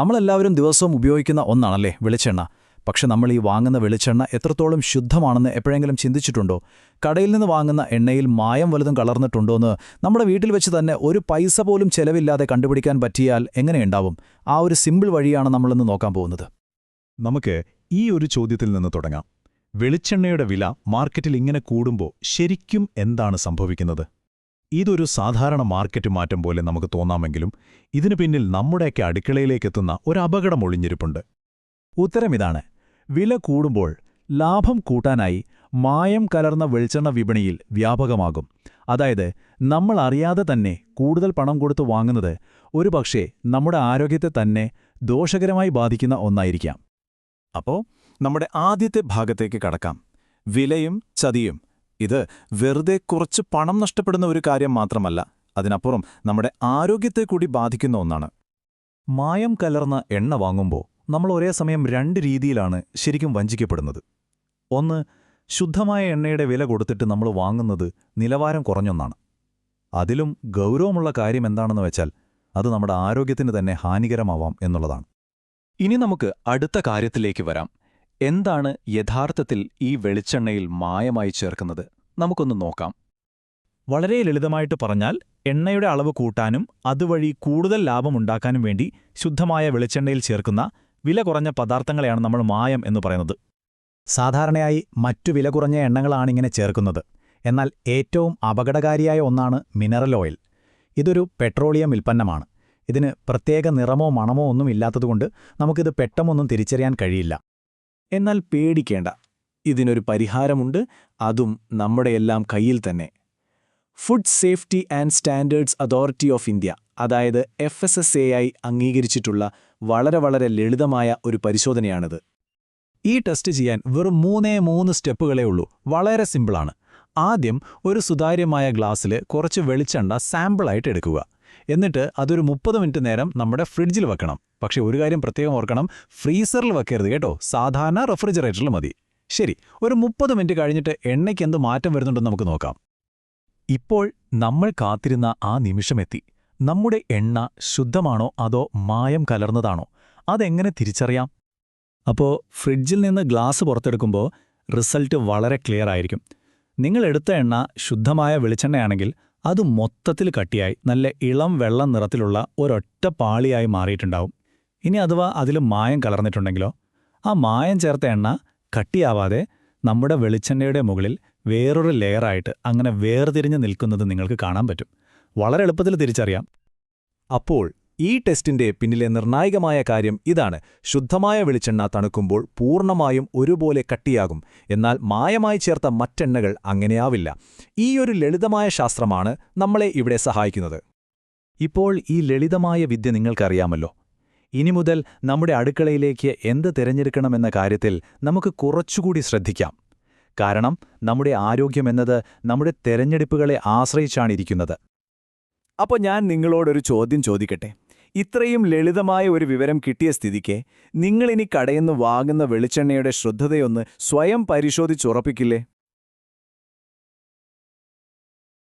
നമ്മളെല്ലാവരും ദിവസവും ഉപയോഗിക്കുന്ന ഒന്നാണല്ലേ വെളിച്ചെണ്ണ. പക്ഷെ നമ്മൾ ഈ വാങ്ങുന്ന വെളിച്ചെണ്ണ എത്രത്തോളം ശുദ്ധമാണെന്ന് എപ്പോഴെങ്കിലും ചിന്തിച്ചിട്ടുണ്ടോ? കടയിൽ നിന്ന് വാങ്ങുന്ന എണ്ണയിൽ മായം വലുതും കളർന്നിട്ടുണ്ടോയെന്ന് നമ്മുടെ വീട്ടിൽ വെച്ച് തന്നെ ഒരു പൈസ പോലും ചെലവില്ലാതെ കണ്ടുപിടിക്കാൻ പറ്റിയാൽ എങ്ങനെയുണ്ടാവും? ആ ഒരു സിമ്പിൾ വഴിയാണ് നമ്മളിന്ന് നോക്കാൻ പോകുന്നത്. നമുക്ക് ഈ ഒരു ചോദ്യത്തിൽ നിന്ന് തുടങ്ങാം. വെളിച്ചെണ്ണയുടെ വില മാർക്കറ്റിൽ ഇങ്ങനെ കൂടുമ്പോൾ ശരിക്കും എന്താണ് സംഭവിക്കുന്നത്? ഇതൊരു സാധാരണ മാർക്കറ്റ് മാറ്റം പോലെ നമുക്ക് തോന്നാമെങ്കിലും ഇതിനു പിന്നിൽ നമ്മുടെയൊക്കെ അടുക്കളയിലേക്കെത്തുന്ന ഒരു അപകടം ഒളിഞ്ഞിരിപ്പുണ്ട് ഉത്തരമിതാണ് വില കൂടുമ്പോൾ ലാഭം കൂട്ടാനായി മായം കലർന്ന വെളിച്ചെണ്ണ വിപണിയിൽ വ്യാപകമാകും. അതായത് നമ്മൾ അറിയാതെ തന്നെ കൂടുതൽ പണം കൊടുത്തു വാങ്ങുന്നത് ഒരുപക്ഷേ നമ്മുടെ ആരോഗ്യത്തെ തന്നെ ദോഷകരമായി ബാധിക്കുന്ന ഒന്നായിരിക്കാം. അപ്പോൾ നമ്മുടെ ആദ്യത്തെ ഭാഗത്തേക്ക് കടക്കാം. വിലയും ചതിയും. ഇത് വെറുതെ കുറച്ച് പണം നഷ്ടപ്പെടുന്ന ഒരു കാര്യം മാത്രമല്ല അതിനപ്പുറം നമ്മുടെ ആരോഗ്യത്തെ കൂടി ബാധിക്കുന്ന ഒന്നാണ്. മായം കലർന്ന എണ്ണ വാങ്ങുമ്പോൾ നമ്മൾ ഒരേ സമയം രണ്ട് രീതിയിലാണ് ശരിക്കും വഞ്ചിക്കപ്പെടുന്നത്. ഒന്ന് ശുദ്ധമായ എണ്ണയുടെ വില കൊടുത്തിട്ട് നമ്മൾ വാങ്ങുന്നത് നിലവാരം കുറഞ്ഞൊന്നാണ്. അതിലും ഗൗരവമുള്ള കാര്യം എന്താണെന്ന് വെച്ചാൽ അത് നമ്മുടെ ആരോഗ്യത്തിന് തന്നെ ഹാനികരമാവാം എന്നുള്ളതാണ്. ഇനി നമുക്ക് അടുത്ത കാര്യത്തിലേക്ക് വരാം. എന്താണ് യഥാർത്ഥത്തിൽ ഈ വെളിച്ചെണ്ണയിൽ മായമായി ചേർക്കുന്നത്? നമുക്കൊന്ന് നോക്കാം. വളരെ ലളിതമായിട്ട് പറഞ്ഞാൽ എണ്ണയുടെ അളവ് കൂട്ടാനും അതുവഴി കൂടുതൽ ലാഭമുണ്ടാക്കാനും വേണ്ടി ശുദ്ധമായ വെളിച്ചെണ്ണയിൽ ചേർക്കുന്ന വില കുറഞ്ഞ പദാർത്ഥങ്ങളെയാണ് നമ്മൾ മായം എന്ന് പറയുന്നത്. സാധാരണയായി മറ്റു വില കുറഞ്ഞ എണ്ണകളാണിങ്ങനെ ചേർക്കുന്നത്. എന്നാൽ ഏറ്റവും അപകടകാരിയായ ഒന്നാണ് മിനറൽ ഓയിൽ. ഇതൊരു പെട്രോളിയം ഉൽപ്പന്നമാണ്. ഇതിന് പ്രത്യേക നിറമോ മണമോ ഒന്നും ഇല്ലാത്തതുകൊണ്ട് നമുക്കിത് പെട്ടെന്നൊന്നും തിരിച്ചറിയാൻ കഴിയില്ല. എന്നാൽ പേടിക്കേണ്ട. ഇതിനൊരു പരിഹാരമുണ്ട്. അതും നമ്മുടെയെല്ലാം കയ്യിൽ തന്നെ. Food safety and standards authority of India അതായത് എഫ് എസ് എസ് അംഗീകരിച്ചിട്ടുള്ള വളരെ വളരെ ലളിതമായ ഒരു പരിശോധനയാണിത്. ഈ ടെസ്റ്റ് ചെയ്യാൻ വെറും മൂന്നേ മൂന്ന് സ്റ്റെപ്പുകളേ ഉള്ളൂ. വളരെ സിമ്പിളാണ്. ആദ്യം ഒരു സുതാര്യമായ ഗ്ലാസ്സിൽ കുറച്ച് വെളിച്ചെണ്ണ സാമ്പിളായിട്ട് എടുക്കുക. എന്നിട്ട് അതൊരു മുപ്പത് മിനിറ്റ് നേരം നമ്മുടെ ഫ്രിഡ്ജിൽ വെക്കണം. പക്ഷേ ഒരു കാര്യം പ്രത്യേകം ഓർക്കണം ഫ്രീസറിൽ വെക്കരുത് കേട്ടോ. സാധാരണ റെഫ്രിജറേറ്ററിൽ മതി. ശരി ഒരു മുപ്പത് മിനിറ്റ് കഴിഞ്ഞിട്ട് എണ്ണയ്ക്ക് എന്ത് മാറ്റം വരുന്നുണ്ടെന്ന് നമുക്ക് നോക്കാം. ഇപ്പോൾ നമ്മൾ കാത്തിരുന്ന ആ നിമിഷമെത്തി. നമ്മുടെ എണ്ണ ശുദ്ധമാണോ അതോ മായം കലർന്നതാണോ? അതെങ്ങനെ തിരിച്ചറിയാം? അപ്പോൾ ഫ്രിഡ്ജിൽ നിന്ന് ഗ്ലാസ് പുറത്തെടുക്കുമ്പോൾ റിസൾട്ട് വളരെ ക്ലിയർ ആയിരിക്കും. നിങ്ങൾ എടുത്ത എണ്ണ ശുദ്ധമായ വെളിച്ചെണ്ണയാണെങ്കിൽ അത് മൊത്തത്തിൽ കട്ടിയായി നല്ല ഇളം വെള്ളം നിറത്തിലുള്ള ഒരൊറ്റ പാളിയായി മാറിയിട്ടുണ്ടാവും. ഇനി അഥവാ അതിൽ മായം കലർന്നിട്ടുണ്ടെങ്കിലോ? ആ മായം ചേർത്ത എണ്ണ കട്ടിയാവാതെ നമ്മുടെ വെളിച്ചെണ്ണയുടെ മുകളിൽ വേറൊരു ലെയറായിട്ട് അങ്ങനെ വേർതിരിഞ്ഞ് നിൽക്കുന്നത് നിങ്ങൾക്ക് കാണാൻ പറ്റും. വളരെ എളുപ്പത്തിൽ തിരിച്ചറിയാം. അപ്പോൾ ഈ ടെസ്റ്റിന്റെ പിന്നിലെ നിർണായകമായ കാര്യം ഇതാണ്. ശുദ്ധമായ വെളിച്ചെണ്ണ തണുക്കുമ്പോൾ പൂർണമായും ഒരുപോലെ കട്ടിയാകും. എന്നാൽ മായമായി ചേർത്ത മറ്റെണ്ണകൾ അങ്ങനെയാവില്ല. ഈ ഒരു ലളിതമായ ശാസ്ത്രമാണ് നമ്മളെ ഇവിടെ സഹായിക്കുന്നത്. ഇപ്പോൾ ഈ ലളിതമായ വിദ്യ നിങ്ങൾക്കറിയാമല്ലോ. ഇനി മുതൽ നമ്മുടെ അടുക്കളയിലേക്ക് എന്ത് തിരഞ്ഞെടുക്കണമെന്ന കാര്യത്തിൽ നമുക്ക് കുറച്ചുകൂടി ശ്രദ്ധിക്കാം. കാരണം നമ്മുടെ ആരോഗ്യമെന്നത് നമ്മുടെ തെരഞ്ഞെടുപ്പുകളെ ആശ്രയിച്ചാണിരിക്കുന്നത്. അപ്പോൾ ഞാൻ നിങ്ങളോടൊരു ചോദ്യം ചോദിക്കട്ടെ? ഇത്രയും ലളിതമായ ഒരു വിവരം കിട്ടിയ സ്ഥിതിക്ക് നിങ്ങളിനി കടയെന്ന് വാങ്ങുന്ന വെളിച്ചെണ്ണയുടെ ശ്രദ്ധതയൊന്ന് സ്വയം പരിശോധിച്ചുറപ്പിക്കില്ലേ?